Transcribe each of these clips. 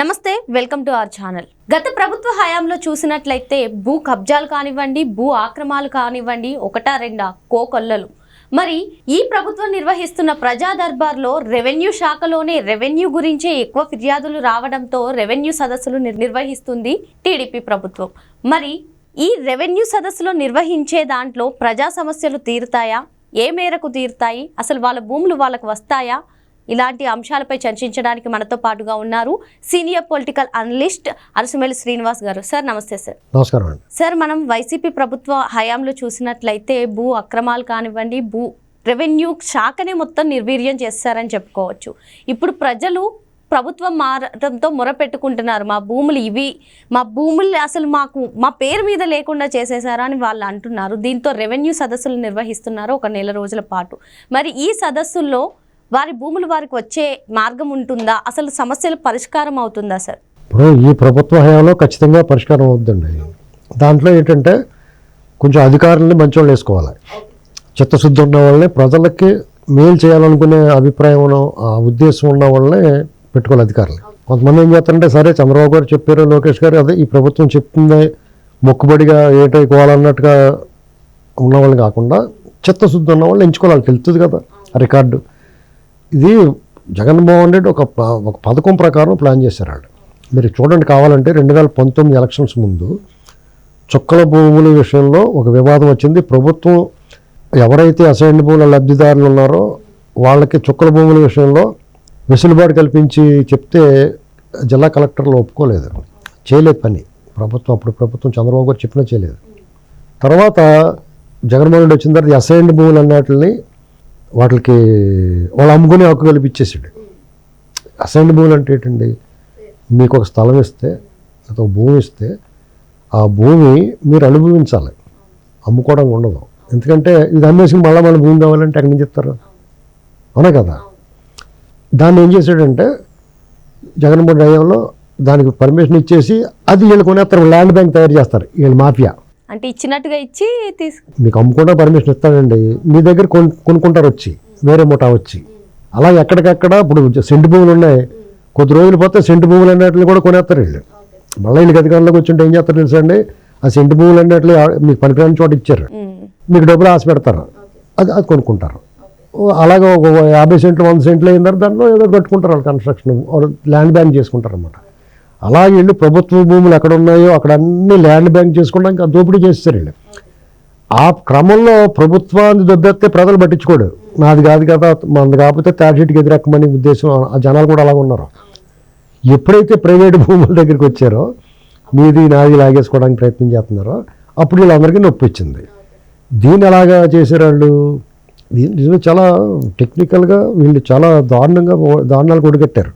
నమస్తే welcome to our channel. గత ప్రభుత్వ హయాంలో చూసినట్లయితే భూ కబ్జాలు కానివ్వండి భూ ఆక్రమాలు కానివ్వండి ఒకటా రెండా కోకొల్లలు. మరి ఈ ప్రభుత్వం నిర్వహిస్తున్న ప్రజా దర్బార్లో రెవెన్యూ శాఖలోనే రెవెన్యూ గురించే ఎక్కువ ఫిర్యాదులు రావడంతో రెవెన్యూ సదస్సులు నిర్వహిస్తుంది టీడీపీ ప్రభుత్వం. మరి ఈ రెవెన్యూ సదస్సులో నిర్వహించే దాంట్లో ప్రజా సమస్యలు తీరుతాయా? ఏ మేరకు తీరుతాయి? అసలు వాళ్ళ భూములు వాళ్ళకు వస్తాయా? ఇలాంటి అంశాలపై చర్చించడానికి మనతో పాటుగా ఉన్నారు senior political analyst Arasumeli Srinivas garu. Sir నమస్తే సార్. నమస్కారం అండి. సార్ మనం వైసీపీ ప్రభుత్వ హయాంలో చూసినట్లయితే భూ అక్రమాలు కానివ్వండి భూ రెవెన్యూ శాఖనే మొత్తం నిర్వీర్యం చేస్తారని చెప్పుకోవచ్చు. ఇప్పుడు ప్రజలు ప్రభుత్వం మారడంతో మొరపెట్టుకుంటున్నారు. మా భూములు ఇవి మా భూములు అసలు మాకు మా పేరు మీద లేకుండా చేసేసారా అని వాళ్ళు అంటున్నారు. దీంతో రెవెన్యూ సదస్సులు నిర్వహిస్తున్నారు ఒక నెల రోజుల పాటు. మరి ఈ సదస్సుల్లో వారి భూములు వారికి వచ్చే మార్గం ఉంటుందా? అసలు సమస్యలు పరిష్కారం అవుతుందా సార్? ఇప్పుడు ఈ ప్రభుత్వ హయాంలో ఖచ్చితంగా పరిష్కారం అవుతుందండి. దాంట్లో ఏంటంటే కొంచెం అధికారులని వాళ్ళు వేసుకోవాలి. చిత్తశుద్ధి ఉన్న వాళ్ళని ప్రజలకి మేలు చేయాలనుకునే అభిప్రాయం ఆ ఉద్దేశం ఉన్న వాళ్ళని పెట్టుకోవాలి అధికారులు. కొంతమంది ఏం చేస్తారంటే సరే చంద్రబాబు గారు చెప్పారు లోకేష్ గారు అదే ఈ ప్రభుత్వం చెప్తుంది మొక్కుబడిగా ఏటో కోవాలన్నట్టుగా ఉన్న వాళ్ళని కాకుండా చిత్తశుద్ధి ఉన్న వాళ్ళు ఎంచుకోవాలి. తెలుస్తుంది కదా రికార్డు. ఇది జగన్మోహన్ రెడ్డి ఒక ప- ఒక పథకం ప్రకారం ప్లాన్ చేశారు వాళ్ళు మీరు చూడండి కావాలంటే రెండు వేల పంతొమ్మిది ఎలక్షన్స్ ముందు చుక్కల భూముల విషయంలో ఒక వివాదం వచ్చింది. ప్రభుత్వం ఎవరైతే అసైన్ భూముల లబ్ధిదారులు ఉన్నారో వాళ్ళకి చుక్కల భూముల విషయంలో వెసులుబాటు కల్పించి చెప్తే జిల్లా కలెక్టర్లు ఒప్పుకోలేదు. చేయలేదు పని. ప్రభుత్వం అప్పుడు ప్రభుత్వం చంద్రబాబు గారు చెప్పినా చేయలేదు. తర్వాత జగన్మోహన్ రెడ్డి వచ్చిన తర్వాత అసైన్డ్ భూములు అన్నట్లని వాటికి వాళ్ళు అమ్ముకునే హక్కు కల్పించేసాడు. అసైన్డ్ భూములు అంటే ఏంటండి? మీకు ఒక స్థలం ఇస్తే లేదా ఒక భూమి ఇస్తే ఆ భూమి మీరు అనుభవించాలి. అమ్ముకోవడం ఉండదు. ఎందుకంటే ఇది అమ్మేసి మళ్ళీ మళ్ళీ భూమి కావాలంటే అక్కడి నుంచి చెప్తారు అవునా కదా? దాన్ని ఏం చేశాడంటే జగన్మోహన్ హయాంలో దానికి పర్మిషన్ ఇచ్చేసి అది వీళ్ళు కొనేస్తారు. ల్యాండ్ బ్యాంక్ తయారు చేస్తారు. వీళ్ళు మాఫియా. అంటే ఇచ్చినట్టుగా ఇచ్చి తీసు మీకు అమ్ముకోవడం పర్మిషన్ ఇస్తాడండి మీ దగ్గర కొను కొనుక్కుంటారు వచ్చి. వేరే ముఠా వచ్చి. అలా ఎక్కడికక్కడ ఇప్పుడు సెంటు భూములు ఉన్నాయి. కొద్ది రోజులు పోతే సెంటు భూములు అన్నట్లు కూడా కొనేస్తారు వీళ్ళు. మళ్ళీ వీళ్ళకి అధికారంలోకి వచ్చి ఉంటే ఏం చేస్తారు తెలుసా అండి? ఆ సెంటు భూములు అన్నట్లు మీకు పనికిరాని చోట ఇచ్చారు. మీకు డబ్బులు ఆశ పెడతారు. అది అది కొనుక్కుంటారు. అలాగే ఒక యాభై సెంట్లు వంద సెంట్లు అయిన తర్వాత దాంట్లో ఏదో కట్టుకుంటారు వాళ్ళు కన్స్ట్రక్షన్ వాళ్ళు ల్యాండ్ బ్యాంక్ చేసుకుంటారు అనమాట అలా వీళ్ళు ప్రభుత్వ భూములు ఎక్కడ ఉన్నాయో అక్కడ అన్ని ల్యాండ్ బ్యాంక్ చేసుకోవడానికి ఆ దోపిడీ చేస్తారు వీళ్ళు. ఆ క్రమంలో ప్రభుత్వాన్ని దొబ్బెత్తే ప్రజలు పట్టించుకోడు. నాది కాదు కదా మనది కాకపోతే టార్జెట్కి ఎదురెక్కమని ఉద్దేశం ఆ జనాలు కూడా అలాగ ఉన్నారు. ఎప్పుడైతే ప్రైవేట్ భూముల దగ్గరికి వచ్చారో మీది నాది లాగేసుకోవడానికి ప్రయత్నం చేస్తున్నారో అప్పుడు వీళ్ళందరికీ నొప్పి వచ్చింది. దీన్ని ఎలాగా చేశారు వాళ్ళు? దీని చాలా టెక్నికల్గా వీళ్ళు చాలా దారుణంగా దారుణాలు కొడిగట్టారు.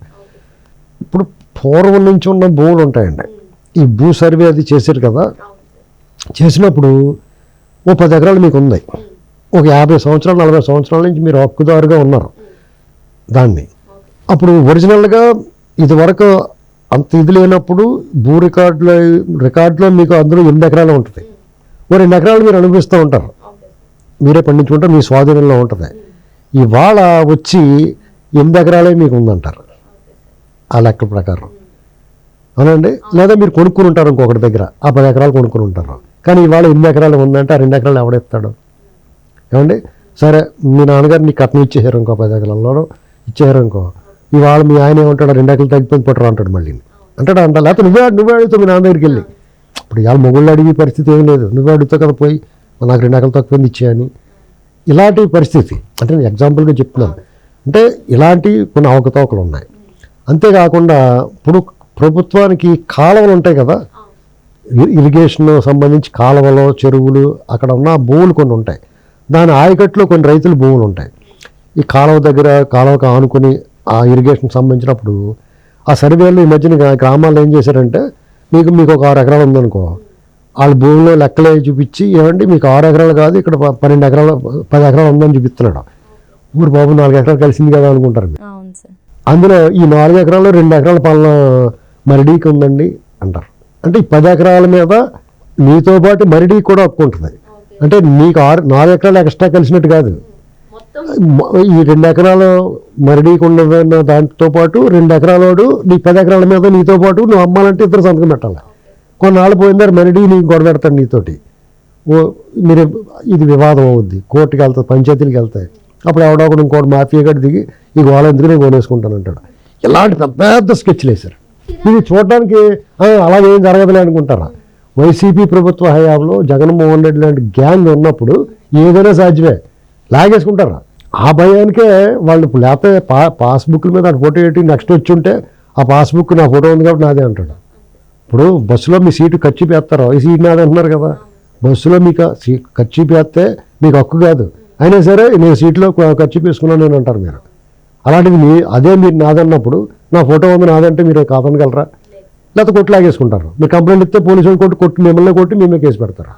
పూర్వం నుంచి ఉన్న భూములు ఉంటాయండి. ఈ భూ సర్వే అది చేశారు కదా. చేసినప్పుడు ఓ పది ఎకరాలు మీకు ఉంది. ఒక యాభై సంవత్సరాలు నలభై సంవత్సరాల నుంచి మీరు హక్కుదారుగా ఉన్నారు దాన్ని. అప్పుడు ఒరిజినల్గా ఇదివరకు అంత ఇది లేనప్పుడు భూ రికార్డులో రికార్డులో మీకు అందులో ఎనిమిది ఎకరాలు ఉంటుంది. ఓ రెండు ఎకరాలు మీరు అనుభవిస్తూ ఉంటారు. మీరే పండించుకుంటారు మీ స్వాధీనంలో ఉంటుంది. ఇవాళ వచ్చి ఎనిమిది ఎకరాలే మీకు ఉందంటారు. ఆ లెక్క ప్రకారం. అవునండి? లేదా మీరు కొనుక్కుని ఉంటారు ఇంకొకటి దగ్గర. ఆ పది ఎకరాలు కొనుక్కుని ఉంటారు కానీ ఇవాళ ఎనిమిది ఎకరాలు ఉందంటే ఆ రెండు ఎకరాలు ఎవడెత్తాడు ఏమండి? సరే మీ నాన్నగారు నీ కట్నం ఇచ్చేసారు ఇంకో పది ఎకరాల్లో ఇచ్చేసారు ఇంకో. ఇవాళ మీ ఆయన ఏమంటాడు? రెండు ఎకరాలు తగ్గిపోయింది పట్టరు అంటాడు మళ్ళీ. అంటాడు అంట లేకపోతే నువ్వే నువ్వే అడుగుతావు మీ నాన్న దగ్గరికి వెళ్ళి. ఇప్పుడు ఇవాళ మొగుళ్ళు అడిగే పరిస్థితి ఏం లేదు. నువ్వే అడుగుతావు కదా పోయి. నాకు రెండు ఎకరాలు తక్కువ ఇచ్చేయని? ఇలాంటి పరిస్థితి. అంటే నేను ఎగ్జాంపుల్గా చెప్తున్నాను. అంటే ఇలాంటి కొన్ని అవకతవకలు ఉన్నాయి. అంతేకాకుండా ఇప్పుడు ప్రభుత్వానికి కాలువలు ఉంటాయి కదా? ఇరిగేషన్ సంబంధించి కాలువలు చెరువులు అక్కడ ఉన్న భూములు కొన్ని ఉంటాయి. దాని ఆయకట్లో కొన్ని రైతులు భూములు ఉంటాయి. ఈ కాలువ దగ్గర కాలువకు ఆనుకొని ఆ ఇరిగేషన్ సంబంధించినప్పుడు ఆ సర్వేలో ఈ మధ్యన గ్రామాల్లో ఏం చేశారంటే మీకు మీకు ఒక ఆరు ఎకరాలు ఉందనుకో వాళ్ళ భూమిలో లెక్కలే చూపించి ఏమండి మీకు ఆరు ఎకరాలు కాదు ఇక్కడ పన్నెండు ఎకరాలు పది ఎకరాలు ఉందని చూపిస్తున్నాడు. ఊరు బాబు నాలుగు ఎకరాలు కలిసింది కదా అనుకుంటారు మీరు. అందులో ఈ నాలుగు ఎకరాలు రెండు ఎకరాల పాలన మరిడీకి ఉందండి అంటారు. అంటే ఈ పది ఎకరాల మీద నీతో పాటు మరిడీ కూడా ఒప్పుకుంటుంది అంటే నీకు ఆరు నాలుగు ఎకరాలు ఎక్స్ట్రా కలిసినట్టు కాదు. ఈ రెండు ఎకరాలు మరడీకి ఉన్నదన్న దాంతో పాటు రెండు ఎకరాలోడు నీ పది ఎకరాల మీద నీతో పాటు నువ్వు అమ్మాలంటే ఇద్దరు సంతకం పెట్టాలి. కొన్నాళ్ళు పోయిందారు మరడి నీకు గొడవ పెడతాడు నీతోటి. ఓ మీరు ఇది వివాదం అవుద్ది. కోర్టుకి వెళ్తాయి పంచాయతీలకు వెళ్తాయి. అప్పుడు ఎవడో ఒకడు ఇంకోటి మాఫియా గడి దిగి ఈ గోళ ఎందుకు నేను కొనేసుకుంటాను అంటాడు. ఇలాంటి పెద్ద స్కెచ్లు వేశారు. ఇది చూడడానికి అలాగేం జరగదులే అనుకుంటారా? వైసీపీ ప్రభుత్వ హయాంలో జగన్మోహన్ రెడ్డి లాంటి గ్యాంగ్ ఉన్నప్పుడు ఏదైనా సాధ్యమే. లాగేసుకుంటారా? ఆ భయానికే వాళ్ళు లేకపోతే పా పాస్బుక్ల మీద అటు ఫోటో పెట్టి నెక్స్ట్ వచ్చి ఉంటే ఆ పాస్బుక్ నా ఫోటో ఉంది కాబట్టి నాదే అంటాడు. ఇప్పుడు బస్సులో మీ సీటు ఖర్చు పేస్తారు ఈ సీటు నాది అంటున్నారు కదా. బస్సులో మీకు సీ ఖర్చు పేస్తే మీకు హక్కు కాదు. అయినా సరే నేను సీట్లో ఖర్చు వేసుకున్నాను నేను అంటారు మీరు. అలాంటిది మీ అదే మీరు నాదన్నప్పుడు నా ఫోటో ఉంది నాదంటే మీరు కాదనగలరా లేకపోతే కొట్టు లాగేసుకుంటారు మీరు కంప్లైంట్ ఇస్తే పోలీసులు కొట్టి కొట్టి మిమ్మల్ని కొట్టి మేమే కేసు పెడతారు?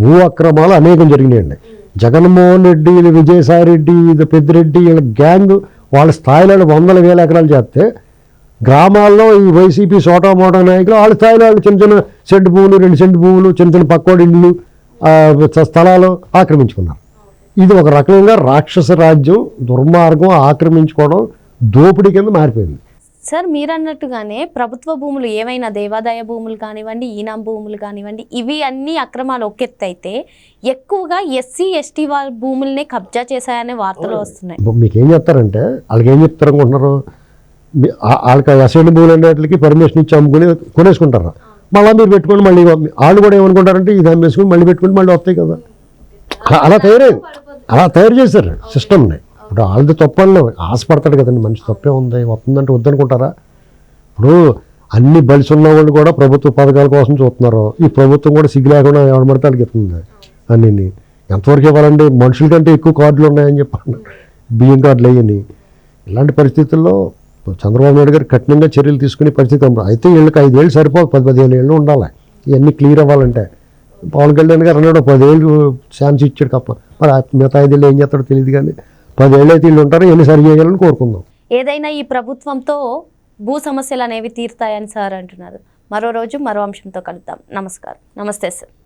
భూ అక్రమాలు అనేకం జరిగినాయండి. జగన్మోహన్ రెడ్డి విజయసాయి రెడ్డి పెద్దిరెడ్డి వీళ్ళ గ్యాంగ్ వాళ్ళ స్థాయిలో వందల వేల ఎకరాలు చేస్తే గ్రామాల్లో ఈ వైసీపీ సోటా మోటా నాయకులు వాళ్ళ స్థాయిలో వాళ్ళు చిన్న చిన్న సెంటు భూములు రెండు సెంటు భూములు చిన్న చిన్న పక్కోడి ఇళ్ళు స్థలాలు ఆక్రమించుకున్నారు. ఇది ఒక రకంగా రాక్షస రాజ్యం దుర్మార్గం ఆక్రమించుకోవడం దోపిడీ కింద మారిపోయింది. సార్ మీరు అన్నట్టుగానే ప్రభుత్వ భూములు ఏవైనా దేవాదాయ భూములు కానివ్వండి ఈనాం భూములు కానివ్వండి ఇవి అన్ని అక్రమాలు ఒకెత్తైతే ఎక్కువగా ఎస్సీ ఎస్టీ వాళ్ళ భూముల్నే కబ్జా చేశాయనే వార్తలు వస్తున్నాయి. మీకు ఏం చెప్తారంటే వాళ్ళకి ఏం చెప్తారు అనుకుంటున్నారు వాళ్ళకి అసైన్ భూములు అనేటికి పర్మిషన్ ఇచ్చి అమ్ముకుని కొనేసుకుంటారు? మళ్ళీ మీరు పెట్టుకొని మళ్ళీ వాళ్ళు కూడా ఏమనుకుంటారంటే ఇది అమ్మేసుకుని మళ్ళీ పెట్టుకుని మళ్ళీ వస్తాయి కదా. అలా- అలా తయారైంది. అలా తయారు చేశారు సిస్టమ్ని. ఇప్పుడు వాళ్ళది తప్పని ఆశపడతాడు కదండి మనిషి తప్పే ఉంది వస్తుందంటే వద్దనుకుంటారా? ఇప్పుడు అన్ని బలిసి ఉన్న వాళ్ళు కూడా ప్రభుత్వ పథకాల కోసం చూస్తున్నారు. ఈ ప్రభుత్వం కూడా సిగ్గు లేకుండా ఎవరి పడితే వాళ్ళకి ఇస్తుంది అన్నీ ఎంతవరకు ఇవ్వాలండి? మనుషుల కంటే ఎక్కువ కార్డులు ఉన్నాయని చెప్పండి. బియ్యం కార్డులు అయ్యని. ఇలాంటి పరిస్థితుల్లో చంద్రబాబు నాయుడు గారు కఠినంగా చర్యలు తీసుకునే పరిస్థితి అయితే వీళ్ళకి ఐదేళ్ళు సరిపోదు పది పదిహేను ఏళ్ళు ఉండాలి. ఇవన్నీ క్లియర్ అవ్వాలంటే. పవన్ కళ్యాణ్ గారు అన్నాడు పదేళ్ళు ఛాన్స్ ఇచ్చాడు కప్ప. మరి మిగతా ఐదేళ్ళు ఏం చేస్తాడో తెలియదు కానీ పదేళ్ళు అయితే వీళ్ళు ఉంటారో ఎన్ని సరి చేయాలని కోరుకుందాం. ఏదైనా ఈ ప్రభుత్వంతో భూ సమస్యలు అనేవి తీరుతాయని సార్ అంటున్నారు. మరో రోజు మరో అంశంతో కలుద్దాం. నమస్కారం. నమస్తే సార్.